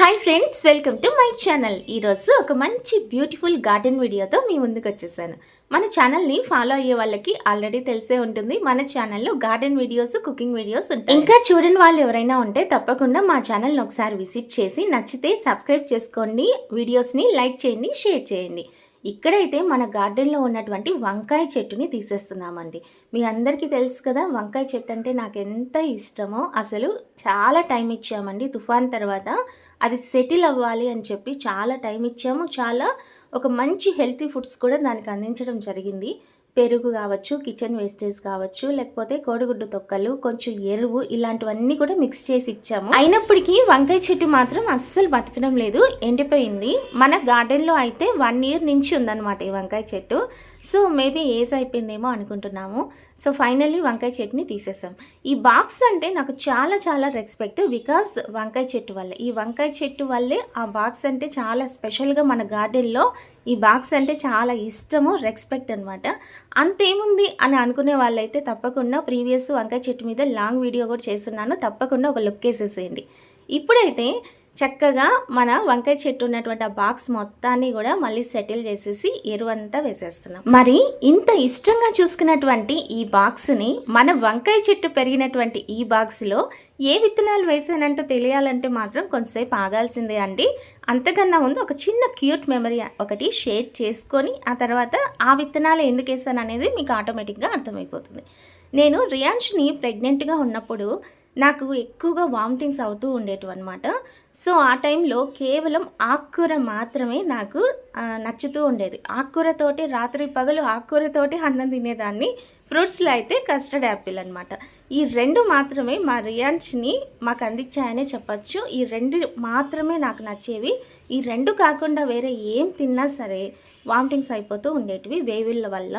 Hi friends welcome to my channel ఈరోజు ఒక మంచి బ్యూటిఫుల్ గార్డెన్ వీడియోతో మీ ముందుకు వచ్చేసాను. మన ఛానల్ని ఫాలో అయ్యే వాళ్ళకి ఆల్రెడీ తెలిసే ఉంటుంది. మన ఛానల్లో గార్డెన్ వీడియోస్ కుకింగ్ వీడియోస్ ఉంటాయి. ఇంకా చూడని వాళ్ళు ఎవరైనా ఉంటే తప్పకుండా మా ఛానల్ని ఒకసారి విజిట్ చేసి నచ్చితే సబ్స్క్రైబ్ చేసుకోండి వీడియోస్ని లైక్ చేయండి షేర్ చేయండి. ఇక్కడైతే మన గార్డెన్లో ఉన్నటువంటి వంకాయ చెట్టుని తీసేస్తున్నామండి. మీ అందరికీ తెలుసు కదా వంకాయ చెట్టు అంటే నాకు ఎంత ఇష్టమో అసలు చాలా టైం ఇచ్చామండి. తుఫాన్ తర్వాత అది సెటిల్ అవ్వాలి అని చెప్పి చాలా టైం ఇచ్చాము. చాలా ఒక మంచి హెల్తీ ఫుడ్స్ కూడా దానికి అందించడం జరిగింది. పెరుగు కావచ్చు కిచెన్ వేస్టేజ్ కావచ్చు లేకపోతే కోడిగుడ్డు తొక్కలు కొంచెం ఎరువు ఇలాంటివన్నీ కూడా మిక్స్ చేసి ఇచ్చాము. అయినప్పటికీ వంకాయ చెట్టు మాత్రం అస్సలు బతకడం లేదు ఎండిపోయింది. మన గార్డెన్లో అయితే వన్ ఇయర్ నుంచి ఉందన్నమాట ఈ వంకాయ చెట్టు. సో మేబీ ఏజ్ అయిపోయిందేమో అనుకుంటున్నాము. సో ఫైనల్లీ వంకాయ చెట్టుని తీసేసాం. ఈ బాక్స్ అంటే నాకు చాలా చాలా రెస్పెక్ట్ బికాస్ వంకాయ చెట్టు వల్లే. ఈ వంకాయ చెట్టు వల్లే ఆ బాక్స్ అంటే చాలా స్పెషల్గా మన గార్డెన్లో ఈ బాక్స్ అంటే చాలా ఇష్టము రెస్పెక్ట్ అనమాట అంతేముంది అని అనుకునే వాళ్ళైతే తప్పకుండా ప్రీవియస్ వంకాయ చెట్టు మీద లాంగ్ వీడియో కూడా చేస్తున్నాను. తప్పకుండా ఒక లుక్ వేసేసేయండి. ఇప్పుడైతే చక్కగా మన వంకాయ చెట్టు ఉన్నటువంటి ఆ బాక్స్ మొత్తాన్ని కూడా మళ్ళీ సెటిల్ చేసేసి ఎరువంతా వేసేస్తున్నాం. మరి ఇంత ఇష్టంగా చూసుకున్నటువంటి ఈ బాక్స్ని మన వంకాయ చెట్టు పెరిగినటువంటి ఈ బాక్స్లో ఏ విత్తనాలు వేసానంటూ తెలియాలంటే మాత్రం కొంతసేపు ఆగాల్సిందే అండి. అంతకన్నా ముందు ఒక చిన్న క్యూట్ మెమరీ ఒకటి షేర్ చేసుకొని ఆ తర్వాత ఆ విత్తనాలు ఎందుకు వేసాను అనేది మీకు ఆటోమేటిక్గా అర్థమైపోతుంది. నేను రియాన్ష్ని ప్రెగ్నెంట్గా ఉన్నప్పుడు నాకు ఎక్కువగా వామిటింగ్స్ అవుతూ ఉండేటివి అనమాట సో ఆ టైంలో కేవలం ఆకుకూర మాత్రమే నాకు నచ్చుతూ ఉండేది. ఆకుకూరతోటి రాత్రి పగలు ఆకుకూరతోటి అన్నం తినేదాన్ని ఫ్రూట్స్లో అయితే కస్టర్డ్ యాపిల్ అనమాట ఈ రెండు మాత్రమే మా రియాన్స్ని మాకు అందించాయనే చెప్పచ్చు. ఈ రెండు మాత్రమే నాకు నచ్చేవి. ఈ రెండు కాకుండా వేరే ఏం తిన్నా సరే వామిటింగ్స్ అయిపోతూ ఉండేటివి వేవిళ్ళ వల్ల.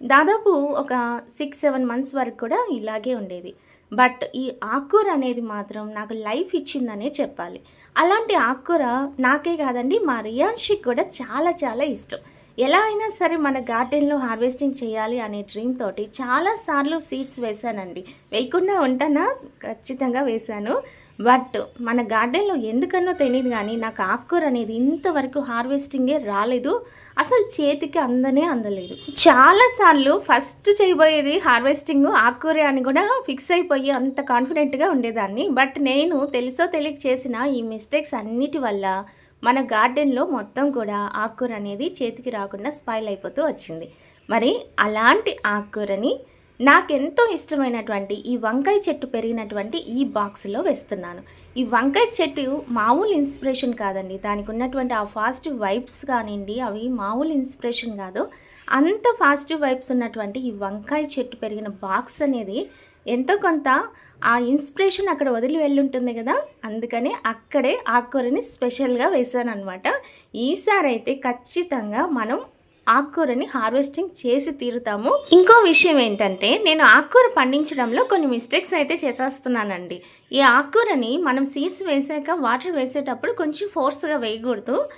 దాదాపు ఒక సిక్స్ సెవెన్ మంత్స్ వరకు కూడా ఇలాగే ఉండేది. బట్ ఈ ఆకుకూర అనేది మాత్రం నాకు లైఫ్ ఇచ్చిందనే చెప్పాలి. అలాంటి ఆకుకూర నాకే కాదండి మా రియాన్షిక్ కూడా చాలా చాలా ఇష్టం. ఎలా అయినా సరే మన గార్డెన్లో హార్వెస్టింగ్ చేయాలి అనే డ్రీమ్ తోటి చాలాసార్లు సీడ్స్ వేశానండి. వేయకుండా ఉంటానా ఖచ్చితంగా వేశాను. బట్ మన గార్డెన్లో ఎందుకన్నో తెలియదు కానీ నాకు ఆకుకూర అనేది ఇంతవరకు హార్వెస్టింగే రాలేదు. అసలు చేతికి అందనే అందలేదు. చాలాసార్లు ఫస్ట్ చేయబోయేది హార్వెస్టింగ్ ఆకుకూర అని కూడా ఫిక్స్ అయిపోయి అంత కాన్ఫిడెంట్గా ఉండేదాన్ని. బట్ నేను తెలుసో తెలియక చేసిన ఈ మిస్టేక్స్ అన్నిటి వల్ల మన గార్డెన్లో మొత్తం కూడా ఆకుకూర అనేది చేతికి రాకుండా స్పాయిల్ అయిపోతూ వచ్చింది. మరి అలాంటి ఆకుకూరని నాకెంతో ఇష్టమైనటువంటి ఈ వంకాయ చెట్టు పెరిగినటువంటి ఈ బాక్స్లో వేస్తున్నాను. ఈ వంకాయ చెట్టు మామూలు ఇన్స్పిరేషన్ కాదండి. దానికి ఉన్నటువంటి ఆ ఫాస్ట్ వైబ్స్ కానివ్వండి అవి మామూలు ఇన్స్పిరేషన్ కాదు. అంత పాజిటివ్ వైబ్స్ ఉన్నటువంటి ఈ వంకాయ చెట్టు పెరిగిన బాక్స్ అనేది ఎంతో కొంత ఆ ఇన్స్పిరేషన్ అక్కడ వదిలి వెళ్ళుంటుంది కదా? అందుకనే అక్కడే ఆకుకూరని స్పెషల్గా వేసాను అనమాట ఈసారి అయితే ఖచ్చితంగా మనం ఆకుకూరని హార్వెస్టింగ్ చేసి తీరుతాము. ఇంకో విషయం ఏంటంటే నేను ఆకుకూర పండించడంలో కొన్ని మిస్టేక్స్ అయితే చేసేస్తున్నానండి. ఈ ఆకుకూరని మనం సీడ్స్ వేసాక వాటర్ వేసేటప్పుడు కొంచెం ఫోర్స్గా వేయకూడదు.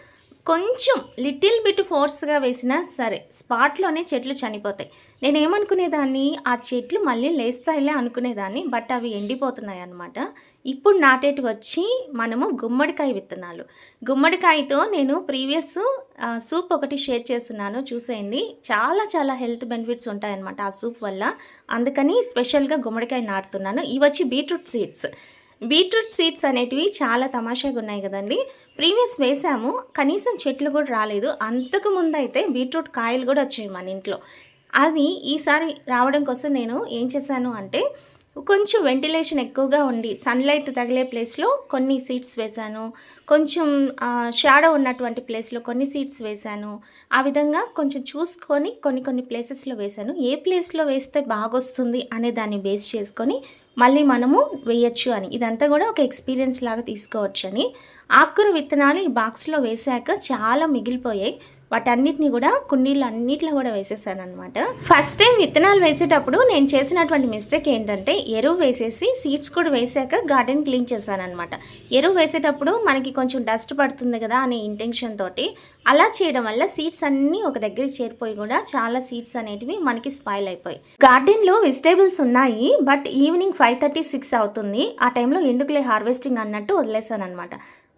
కొంచెం లిటిల్ బిట్ ఫోర్స్గా వేసినా సరే స్పాట్లోనే చెట్లు చనిపోతాయి. నేను ఏమనుకునేదాన్ని ఆ చెట్లు మళ్ళీ లేస్తాయిలే అనుకునేదాన్ని బట్ అవి ఎండిపోతున్నాయి అన్నమాట ఇప్పుడు నాటేటి వచ్చి మనము గుమ్మడికాయ విత్తనాలు. గుమ్మడికాయతో నేను ప్రీవియస్ సూప్ ఒకటి షేర్ చేస్తున్నాను చూసేయండి. చాలా చాలా హెల్త్ బెనిఫిట్స్ ఉంటాయన్నమాట ఆ సూప్ వల్ల. అందుకని స్పెషల్గా గుమ్మడికాయ నాటుతున్నాను. ఇవి వచ్చి బీట్రూట్ సీడ్స్. బీట్రూట్ సీడ్స్ అనేటివి చాలా తమాషాగా ఉన్నాయి కదండి. ప్రీవియస్ వేసాము కనీసం చెట్లు కూడా రాలేదు. అంతకు ముందు అయితే బీట్రూట్ కాయలు కూడా వచ్చాయి మన ఇంట్లో. అది ఈసారి రావడం కోసం నేను ఏం చేశాను అంటే కొంచెం వెంటిలేషన్ ఎక్కువగా ఉండి సన్లైట్ తగిలే ప్లేస్లో కొన్ని సీడ్స్ వేశాను. కొంచెం షాడో ఉన్నటువంటి ప్లేస్లో కొన్ని సీడ్స్ వేశాను. ఆ విధంగా కొంచెం చూసుకొని కొన్ని కొన్ని ప్లేసెస్లో వేశాను. ఏ ప్లేస్లో వేస్తే బాగొస్తుంది అనే దాన్ని బేస్ చేసుకొని మళ్ళీ మనము వేయచ్చు అని. ఇదంతా కూడా ఒక ఎక్స్పీరియన్స్ లాగా తీసుకోవచ్చు అని ఆకుకూర విత్తనాలు ఈ బాక్స్లో వేశాక చాలా మిగిలిపోయాయి. వాటన్నిటిని కూడా కుండీలు అన్నిట్లో కూడా వేసేసాను అనమాట ఫస్ట్ టైం విత్తనాలు వేసేటప్పుడు నేను చేసినటువంటి మిస్టేక్ ఏంటంటే ఎరువు వేసేసి సీడ్స్ కూడా వేసాక గార్డెన్ క్లీన్ చేశాను అనమాట ఎరువు వేసేటప్పుడు మనకి కొంచెం డస్ట్ పడుతుంది కదా అనే ఇంటెన్షన్ తోటి అలా చేయడం వల్ల సీడ్స్ అన్నీ ఒక దగ్గరికి చేరిపోయి కూడా చాలా సీడ్స్ అనేటివి మనకి స్పాయిల్ అయిపోయి గార్డెన్లో వెజిటేబుల్స్ ఉన్నాయి but evening five thirty six అవుతుంది. ఆ టైంలో ఎందుకులే హార్వెస్టింగ్ అన్నట్టు వదిలేసాను అనమాట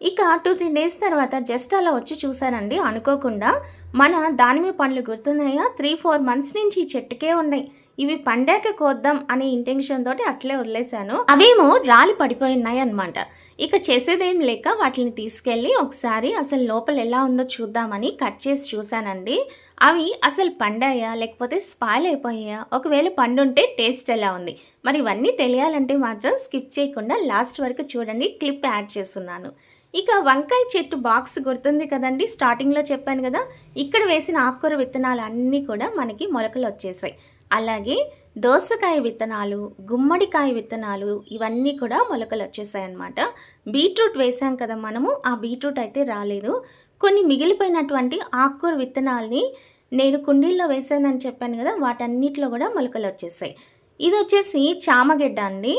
ఇక టూ త్రీ డేస్ తర్వాత జస్ట్ అలా వచ్చి చూశానండి. అనుకోకుండా మన దానిమ్మ పండ్లు గుర్తున్నాయా? త్రీ ఫోర్ మంత్స్ నుంచి చెట్టుకే ఉన్నాయి. ఇవి పండాక కోద్దాం అనే ఇంటెన్షన్ తోటి అట్లే వదిలేశాను. అవేమో రాలి పడిపోయినాయి అనమాట ఇక చేసేదేం లేక వాటిని తీసుకెళ్ళి ఒకసారి అసలు లోపల ఎలా ఉందో చూద్దామని కట్ చేసి చూశానండి. అవి అసలు పండాయా? లేకపోతే స్పాయిల్ అయిపోయాయా? ఒకవేళ పండుంటే టేస్ట్ ఎలా ఉంది? మరి ఇవన్నీ తెలియాలంటే మాత్రం స్కిప్ చేయకుండా లాస్ట్ వరకు చూడండి క్లిప్ యాడ్ చేస్తున్నాను. ఇక వంకాయ చెట్టు బాక్స్ గుర్తుంది కదండి. స్టార్టింగ్లో చెప్పాను కదా ఇక్కడ వేసిన ఆకుకూర విత్తనాలు అన్నీ కూడా మనకి మొలకలు వచ్చేసాయి. అలాగే దోసకాయ విత్తనాలు గుమ్మడికాయ విత్తనాలు ఇవన్నీ కూడా మొలకలు వచ్చేసాయి అన్నమాట బీట్రూట్ వేసాం కదా మనము ఆ బీట్రూట్ అయితే రాలేదు. కొన్ని మిగిలిపోయినటువంటి ఆకుకూర విత్తనాల్ని నేను కుండీల్లో వేసానని చెప్పాను కదా వాటన్నిటిలో కూడా మొలకలు వచ్చేసాయి. ఇది వచ్చేసి చామగడ్డ అండి.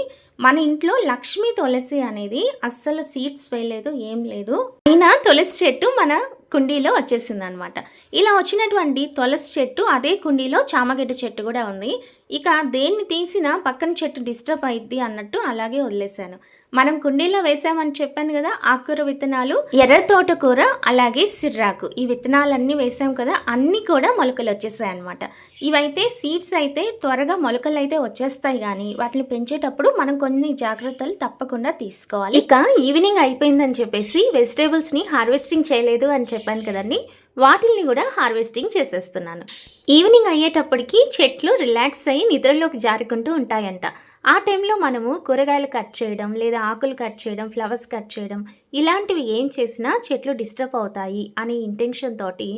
మన ఇంట్లో లక్ష్మీ తులసి అనేది అస్సలు సీడ్స్ వేయలేదు ఏం లేదు. అయినా తులసి చెట్టు మన కుండీలో వచ్చేసింది అనమాట ఇలా వచ్చినటువంటి తులసి చెట్టు అదే కుండీలో చామగడ్డ చెట్టు కూడా ఉంది. ఇక దేన్ని తీసినా పక్కన చెట్టు డిస్టర్బ్ అయింది అన్నట్టు అలాగే వదిలేశాను. మనం కుండీలో వేసామని చెప్పాను కదా ఆకుకూర విత్తనాలు ఎర్ర తోటకూర అలాగే సిర్రాకు. ఈ విత్తనాలన్నీ వేసాం కదా అన్నీ కూడా మొలకలు వచ్చేసాయి అనమాట ఇవైతే సీడ్స్ అయితే త్వరగా మొలకలు అయితే వచ్చేస్తాయి కానీ వాటిని పెంచేటప్పుడు మనం కొన్ని జాగ్రత్తలు తప్పకుండా తీసుకోవాలి. ఇక ఈవినింగ్ అయిపోయిందని చెప్పేసి వెజిటేబుల్స్ని హార్వెస్టింగ్ చేయలేదు అని చెప్పాను కదండి వాటిల్ని కూడా హార్వెస్టింగ్ చేసేస్తున్నాను. ఈవినింగ్ అయ్యేటప్పటికి చెట్లు రిలాక్స్ అయ్యి నిద్రలోకి జారుకుంటూ ఉంటాయంట. ఆ టైంలో మనము కూరగాయలు కట్ చేయడం లేదా ఆకులు కట్ చేయడం ఫ్లవర్స్ కట్ చేయడం ఇలాంటివి ఏం చేసినా చెట్లు డిస్టర్బ్ అవుతాయి అనే ఇంటెన్షన్ తోటి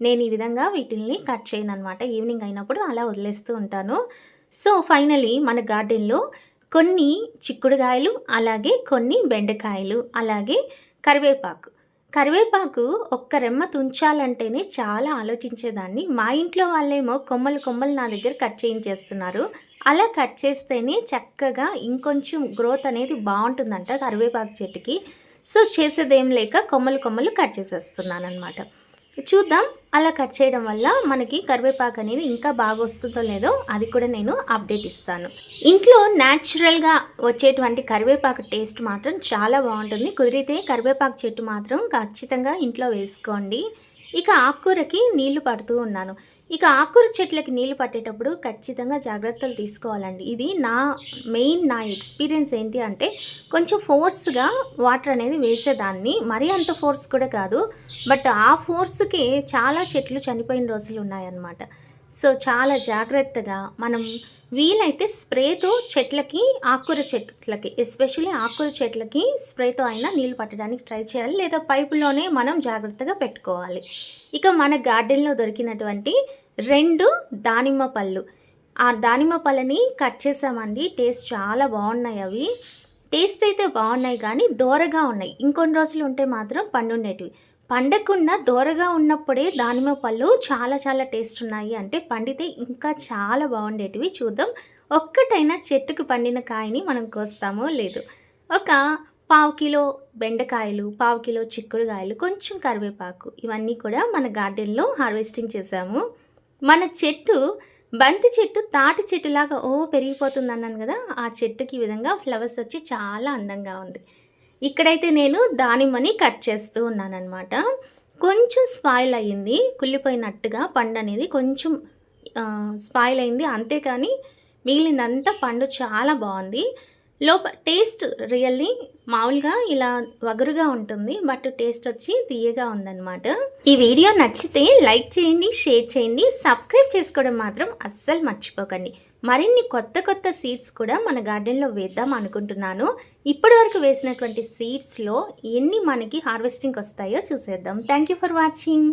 నేను ఈ విధంగా వీటిల్ని కట్ చేయను అనమాట ఈవినింగ్ అయినప్పుడు అలా వదిలేస్తూ ఉంటాను. సో ఫైనలీ మన గార్డెన్లో కొన్ని చిక్కుడుకాయలు అలాగే కొన్ని బెండకాయలు అలాగే కరివేపాకు కరివేపాకు ఒక్క రెమ్మ తుంచాలంటేనే చాలా ఆలోచించేదాన్ని. మా ఇంట్లో వాళ్ళేమో కొమ్మలు కొమ్మలు నా దగ్గర కట్ చేయించేస్తున్నారు. అలా కట్ చేస్తేనే చక్కగా ఇంకొంచెం గ్రోత్ అనేది బాగుంటుందంట కరివేపాకు చెట్టుకి. సో చేసేదేం లేక కొమ్మలు కొమ్మలు కట్ చేసేస్తున్నాను అనమాట చూద్దాం. అలా కట్ చేయడం వల్ల మనకి కరివేపాకు అనేది ఇంకా బాగా వస్తుందో లేదో అది కూడా నేను అప్డేట్ ఇస్తాను. ఇంట్లో న్యాచురల్గా వచ్చేటువంటి కరివేపాకు టేస్ట్ మాత్రం చాలా బాగుంటుంది. కుదిరితే కరివేపాకు చెట్టు మాత్రం ఖచ్చితంగా ఇంట్లో వేసుకోండి. ఇక ఆకుకూరకి నీళ్ళు పడుతూ ఉన్నాను. ఇక ఆకుకూర చెట్లకి నీళ్ళు పట్టేటప్పుడు ఖచ్చితంగా జాగ్రత్తలు తీసుకోవాలండి. ఇది నా మెయిన్ నా ఎక్స్పీరియన్స్ ఏంటి అంటే కొంచెం ఫోర్స్గా వాటర్ అనేది వేసేదాన్ని. మరీ అంత ఫోర్స్ కూడా కాదు. బట్ ఆ ఫోర్స్కి చాలా చెట్లు చనిపోయిన రోజులు ఉన్నాయన్నమాట. సో చాలా జాగ్రత్తగా మనం వీలైతే స్ప్రేతో చెట్లకి ఆకుకూర చెట్లకి ఎస్పెషల్లీ ఆకుకూర చెట్లకి స్ప్రేతో అయినా నీళ్ళు పట్టడానికి ట్రై చేయాలి లేదా పైపులోనే మనం జాగ్రత్తగా పెట్టుకోవాలి. ఇక మన గార్డెన్లో దొరికినటువంటి రెండు దానిమ్మ పళ్ళు. ఆ దానిమ్మ పళ్ళని కట్ చేసామండి. టేస్ట్ చాలా బాగున్నాయి అవి. టేస్ట్ అయితే బాగున్నాయి కానీ దోరగా ఉన్నాయి. ఇంకొన్ని రోజులు ఉంటే మాత్రం పండుండేటివి. పండకుండా దోరగా ఉన్నప్పుడే దానిమ్మ పళ్ళు చాలా చాలా టేస్ట్ ఉన్నాయి. అంటే పండితే ఇంకా చాలా బాగుండేటివి. చూద్దాం. ఒక్కటైనా చెట్టుకు పండిన కాయని మనం కోస్తామో లేదు. ఒక పావు కిలో బెండకాయలు పావు కిలో చిక్కుడుకాయలు కొంచెం కరివేపాకు ఇవన్నీ కూడా మన గార్డెన్లో హార్వెస్టింగ్ చేసాము మన చెట్టు బంతి చెట్టు తాటి చెట్టులాగా ఓ పెరిగిపోతుంది అన్నాను కదా. ఆ చెట్టుకి ఈ విధంగా ఫ్లవర్స్ వచ్చి చాలా అందంగా ఉంది. ఇక్కడైతే నేను దానిమ్మని కట్ చేస్తూ ఉన్నానన్నమాట. కొంచెం స్పాయిల్ అయ్యింది కుళ్ళిపోయినట్టుగా పండు అనేది కొంచెం స్పాయిల్ అయింది అంతేకాని మిగిలినంత పండు చాలా బాగుంది. లోప టేస్ట్ రియల్లీ మామూలుగా ఇలా వగరుగా ఉంటుంది బట్ టేస్ట్ వచ్చి తీయగా ఉందన్నమాట. ఈ వీడియో నచ్చితే లైక్ చేయండి షేర్ చేయండి సబ్స్క్రైబ్ చేసుకోవడం మాత్రం అస్సలు మర్చిపోకండి. మరిన్ని కొత్త కొత్త సీడ్స్ కూడా మన గార్డెన్లో వేద్దాం అనుకుంటున్నాను. ఇప్పటి వరకు వేసినటువంటి సీడ్స్లో ఎన్ని మనకి హార్వెస్టింగ్ వస్తాయో చూసేద్దాం. Thank you for watching.